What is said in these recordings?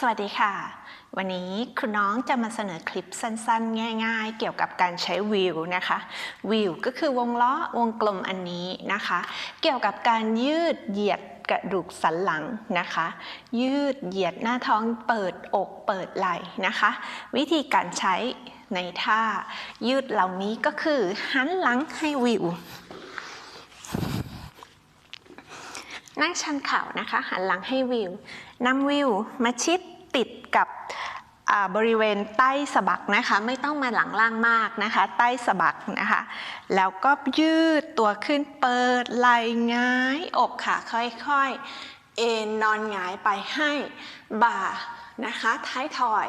สวัสดีค่ะ วันนี้คุณน้องจะมาเสนอคลิปสั้นๆ ง่าย ๆ เกี่ยวกับการใช้วิวนะคะวิวก็คือวงล้อวงกลมอันนี้นะคะ เกี่ยวกับการยืดเหยียดกระดูกสันหลังนะคะ ยืดเหยียดหน้าท้องเปิดอกเปิดไหล่นะคะ วิธีการใช้ในท่ายืดเหล่านี้ก็คือหันหลังให้วิวนั่งชันเข่านะคะ หันหลังให้วิวนำวิวมาชิด ติดกับบริเวณใต้สะบักนะคะไม่ต้องมาหลังล่างมากนะคะ ใต้สะบักนะคะ แล้วก็ยืดตัวขึ้นเปิดไหล่หงายอกค่ะค่อยๆ เอนนอนหงายไปให้บ่านะคะท้ายทอย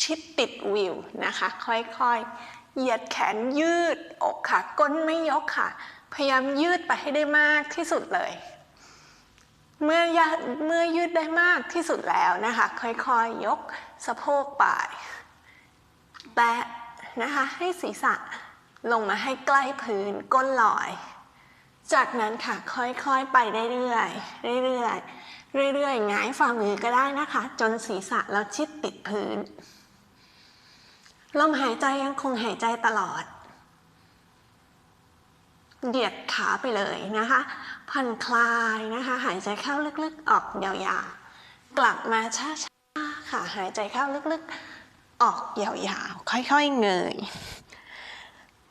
ชิดติดวิวนะคะ ค่อยๆ เหยียดแขนยืดอกค่ะ ก้นไม่ยกค่ะ พยายามยืดไปให้ได้มากที่สุดเลย เมื่อยดเมื่อยืดได้มากที่สุดแล้วนะคะ ค่อยๆยยกสะโพกป่ายแตะนะคะให้ศีรษะลงมาให้ใกล้พื้นก้นลอย จากนั้นค่ะค่อยๆไปเรื่อยๆเรื่อยๆเรื่อยๆหงายฝ่ามือก็ได้นะคะ จนศีรษะเราชิดติดพื้นลมหายใจยังคงหายใจตลอด เหยียดขาไปเลยนะคะผ่อนคลายนะคะหายใจเข้าลึกๆออกยาวๆ กลับมาช้าๆค่ะหายใจเข้าลึกๆออกยาวๆ ค่อยๆเงย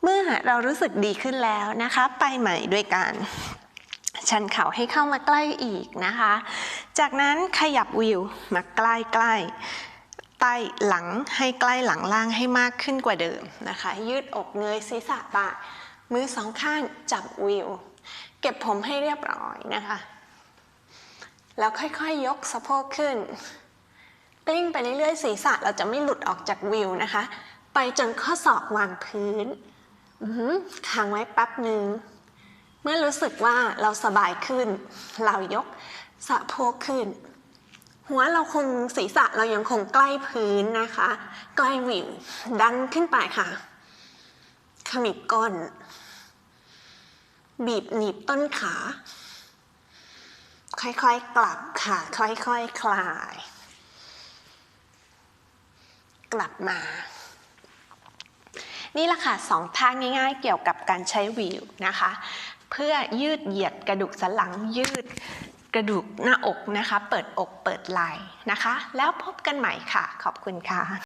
เมื่อเรารู้สึกดีขึ้นแล้วนะคะ ไปใหม่ด้วยกันชันเข่าให้เข้ามาใกล้อีกนะคะ จากนั้นขยับวิวมาใกล้ๆใต้หลังให้ใกล้หลังล่างให้มากขึ้นกว่าเดิมนะคะ ยืดอกเงยศีรษะบ่า มือสองข้างจับวิว เก็บผมให้เรียบร้อยนะคะ แล้วค่อยๆยยกสะโพกขึ้นกลิ้งไปเรื่อยๆศีรษะเราจะไม่หลุดออกจากวิวนะคะ ไปจนข้อศอกวางพื้นหือค้างไว้แป๊บหนึ่งเมื่อรู้สึกว่าเราสบายขึ้น เรายกสะโพกขึ้น หัวเราคงศีรษะเรายังคงใกล้พื้นนะคะ ใกล้วิวดันขึ้นไปค่ะ ขมิบก้น บีบหนีบต้นขา ค่อยๆ กลับค่ะ ค่อยๆคคลาย กลับมา นี่แหละค่ะสองท่าง่ายๆ เกี่ยวกับการใช้วิวนะคะ เพื่อยืดเหยียดกระดูกสันหลังยืดกระดูกหน้าอกนะคะ เปิดอกเปิดไหล่นะคะ แล้วพบกันใหม่ค่ะ ขอบคุณค่ะ